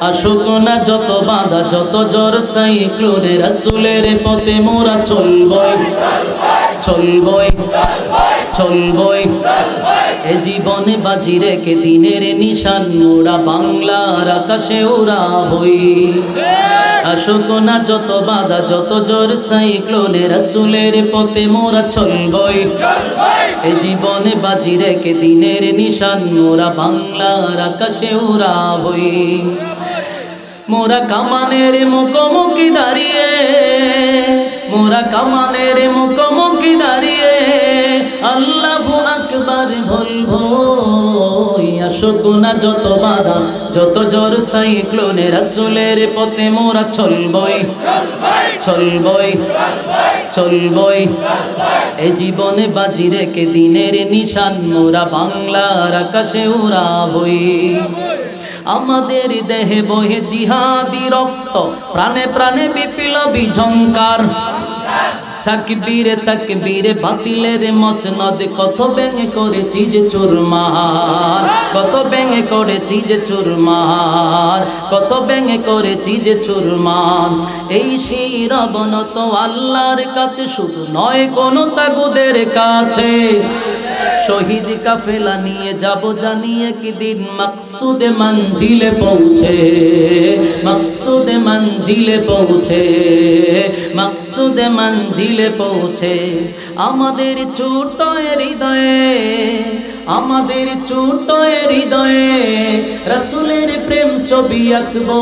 আসুক না যত বাধা, যত জ্বর সাইক্লোনে রাসুলের পথে মোরা চলবই চলবই চলবই। এ জীবনে বাজি রেখে দিনের নিশান মোরা বাংলার আকাশে ওরা হই। আসুক না যত বাধা, যত জ্বর সাইক্লোনে রাসুলের পথে মোরা চলবই। এ জীবনে বাজি রেখে দিনের নিশান মোরা বাংলার আকাশে ওরা হই। মোরা কামানের মুখোমুখি দাঁড়িয়ে, মোরা কামানের মুখোমুখি দাঁড়িয়ে, আল্লাহ আকবার বলব আসুক যত বাধা, যত জোর সাইক্লোনে রাসুলের পথে মোরা চলবই চলবই চলবই এই জীবনে বাজি রেখে দিনের নিশান, মোরা বাংলার আকাশে উড়াবই। আমাদের দেহে বহে দিহাদি রক্ত, প্রাণে প্রাণে বিপ্লবী ঝঙ্কার তাকবীরে তাকবীরে বাতিলের মসনদ, কত ব্যাঙে করেছি যে চুরমার, কত ব্যাঙে করেছি যে চুরমার, কত ব্যাঙে করেছি যে চুরমার। এই শিরবন তো আল্লাহর কাছে শুধু নয়, কোনো তাগুদের কাছে শহীদ কাফেলা নিয়ে যাব জানিয়ে কি দিন মকসুদে মঞ্জিলে পৌঁছে মকসুদে মঞ্জিলে পৌঁছে। মকসুদে মঞ্জিলে পৌঁছে আমাদের ছোট হৃদয়ে, আমাদের ছোট হৃদয়ে রসুলের প্রেম ছবি আঁকবো।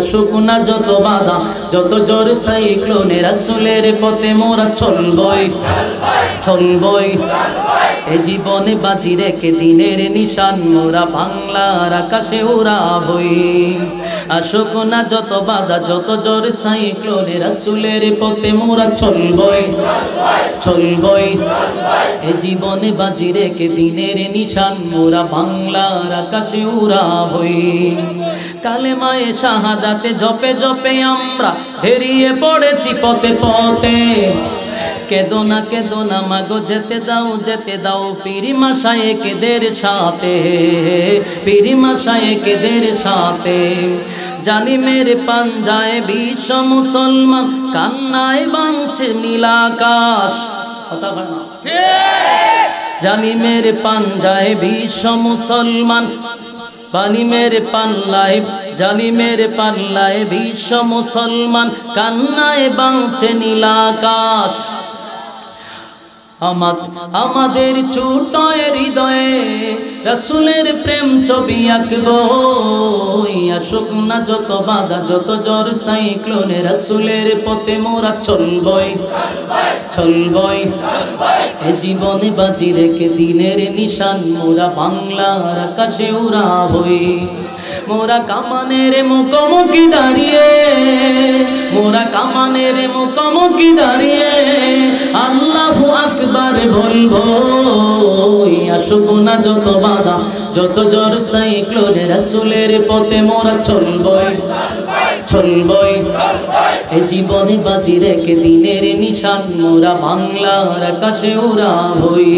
আসুক না যত বাধা, যত জোর সাইক্লোনে রসুলের পথে মোরা চলবই চলবই। এ জীবনে বাজি রেখে দিনের নিশান, মোরা বাংলার আকাশে ওরা বই আসুক না যত বাধা, যত জোর সাইক্লোনে রসুলের পথে মোরা চলবই চলবই। এ জীবনে বাজি রেখে দিনের নিশান মোরা বাংলার আকাশে উড়া হই কালে মায়ে শাহাদাতে জপে জপে আমরা হেরিয়ে পড়েছি পথে পথে। কেদো না কেদো না, মাগো, যেতে দাও যেতে দাও, পিরি মাসায় কেদের সাথে। পিরি মাসায় কেদের সাথে। জানি মেরে পাঞ্জায় বিশ্ব মুসলমান, কান্নায় বাঁচছে নীলাকাশ হয় জানি মেরে পাঞ্জায় বিশ্ব মুসলমান পানি মেরে পাল্লায় জানি মেরে পাল্লায় বিশ্ব মুসলমান, কান্নায় বাঁচছে নীলাকাশ আমাদের ছোট হৃদয়ে রসুলের প্রেম ছবি আঁকবো। আসুক না যত বাধা, যত জ্বর সাইক্লোনে রসুলের পথে মোরা চলবই চলবই। এ জীবনে বাজি রেখে দিনের নিশান, মোরা বাংলার আকাশে উড়াবই মোরা কামানের মুখোমুখি দাঁড়িয়ে, মোরা কামানের মুখোমুখি দাঁড়িয়ে, আল্লাহু আকবার বলব আসুক না যত বাধা যত জ্বর সাইক্লোন রাসুলের পথে মোরা চলবই চলবই। এ জীবনে বাজি রেখে দিনের নিশান, মোরা বাংলার আকাশে উড়াবই।